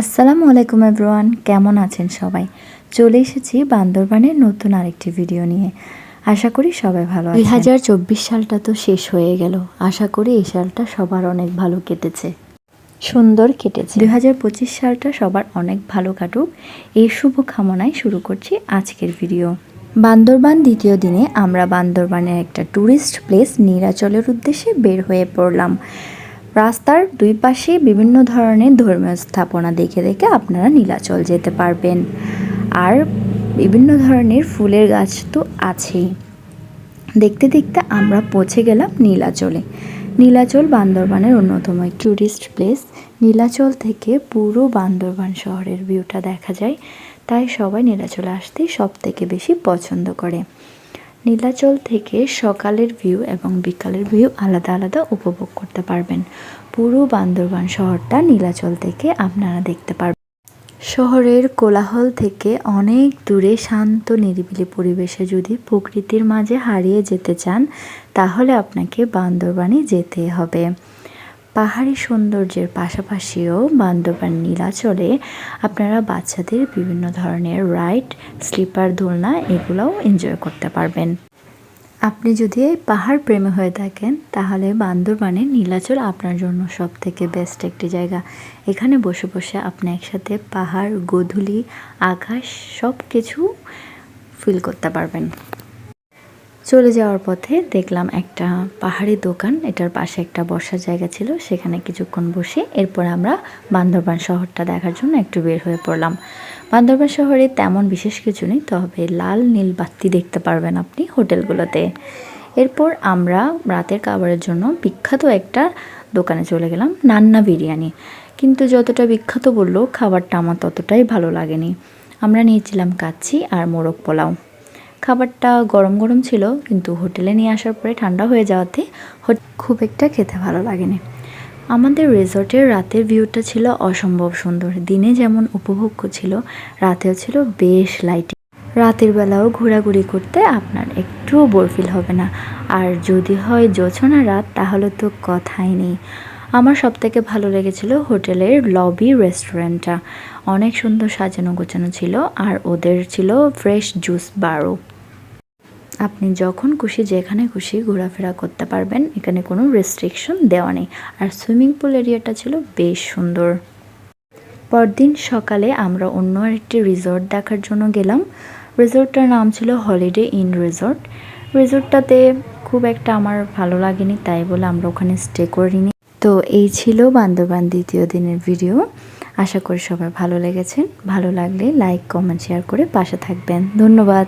আসসালামু আলাইকুম এভরিওয়ান কেমন আছেন সবাই? চলে এসেছি বান্দরবানের নতুন আরেকটি ভিডিও নিয়ে। আশা করি সবাই ভালো দুই হাজার চব্বিশ সালটা তো শেষ হয়ে গেল। আশা করি এই সালটা সবার অনেক ভালো কেটেছে। সুন্দর কেটেছে। দুই হাজার পঁচিশ সালটা সবার অনেক ভালো কাটুক। এই শুভ কামনায় শুরু করছি আজকের ভিডিও। বান্দরবান দ্বিতীয় দিনে আমরা বান্দরবানের একটা ট্যুরিস্ট প্লেস নীলাচলের উদ্দেশ্যে বের হয়ে পড়লাম। রাস্তার দুই পাশে বিভিন্ন ধরনের ধর্মীয় স্থাপনা দেখে দেখে আপনারা নীলাচল যেতে পারবেন। আর বিভিন্ন ধরনের ফুলের গাছ তো আছেই। দেখতে দেখতে আমরা পৌঁছে গেলাম নীলাচলে। নীলাচল বান্দরবানের অন্যতম ট্যুরিস্ট প্লেস নীলাচল থেকে পুরো বান্দরবান শহরের ভিউটা দেখা যায়। তাই সবাই নীলাচলে আসতেই সব থেকে বেশি পছন্দ করে। নীলাচল থেকে সকালের ভিউ এবং বিকালের ভিউ আলাদা আলাদা উপভোগ করতে পারবেন। পুরো বান্দরবান শহরটা নীলাচল থেকে আপনারা দেখতে পারবেন। শহরের কোলাহল থেকে অনেক দূরে শান্ত, নিরিবিলি পরিবেশে যদি প্রকৃতির মাঝে হারিয়ে যেতে চান, তাহলে আপনাকে বান্দরবানে যেতে হবে। পাহাড়ি সৌন্দর্যের পাশাপাশিও বান্দরবান নীলাচলে আপনারা বাচ্চাদের বিভিন্ন ধরনের রাইড, স্লিপার, দোলনা এগুলোও এনজয় করতে পারবেন। আপনি যদি পাহাড় প্রেমী হয়ে থাকেন, তাহলে বান্দরবানে নীলাচল আপনার জন্য সব থেকে বেস্ট একটি জায়গা। এখানে বসে বসে আপনি একসাথে পাহাড়, গোধূলি, আকাশ সব কিছু ফিল করতে পারবেন। চলে যাওয়ার পথে দেখলাম একটা পাহাড়ি দোকান। এটার পাশে একটা বসার জায়গা ছিল, সেখানে কিছুক্ষণ বসে এরপর আমরা বান্দরবান শহরটা দেখার জন্য একটু বের হয়ে পড়লাম। বান্দরবান শহরে তেমন বিশেষ কিছু নেই, তবে লাল নীল বাতি দেখতে পারবেন আপনি হোটেলগুলোতে। এরপর আমরা রাতের খাবারের জন্য বিখ্যাত একটা দোকানে চলে গেলাম, নান্না বিরিয়ানি। কিন্তু যতটা বিখ্যাত বলল, খাবারটা আমার ততটাই ভালো লাগেনি। আমরা নিয়েছিলাম কাচ্ছি আর মোরগ পোলাও। খাবারটা গরম গরম ছিল, কিন্তু হোটেলে নিয়ে আসার পরে ঠান্ডা হয়ে যাওয়াতে খুব একটা খেতে ভালো লাগেনি। আমাদের রিসর্টের রাতের ভিউটা ছিল অসম্ভব সুন্দর। দিনে যেমন উপভোগ্য ছিল, রাতেও ছিল বেশ লাইটিং রাতের বেলাও ঘোরাঘুরি করতে আপনার একটুও বোর ফিল হবে না। আর যদি হয় জোছনা রাত, তাহলে তো কথাই নেই। আমার সবথেকে ভালো লেগেছিল হোটেলের লবি রেস্টুরেন্টটা অনেক সুন্দর সাজানো গোছানো ছিল, আর ওদের ছিল ফ্রেশ জুস বারও আপনি যখন খুশি যেখানে খুশি ঘোরাফেরা করতে পারবেন, এখানে কোনো রেস্ট্রিকশন দেওয়া নেই। আর সুইমিং পুল এরিয়াটা ছিল বেশ সুন্দর। পরদিন সকালে আমরা অন্য আরেকটি রিসর্ট দেখার জন্য গেলাম। রিসর্টটার নাম ছিল হলিডে ইন রিসর্ট রিসর্টটাতে খুব একটা আমার ভালো লাগেনি, তাই বলে আমরা ওখানে স্টে করিনি। তো এই ছিল বান্দরবান দ্বিতীয় দিনের ভিডিও আশা করি সবার ভালো লেগেছে। ভালো লাগলে লাইক কমেন্ট শেয়ার করে পাশে থাকবেন। ধন্যবাদ।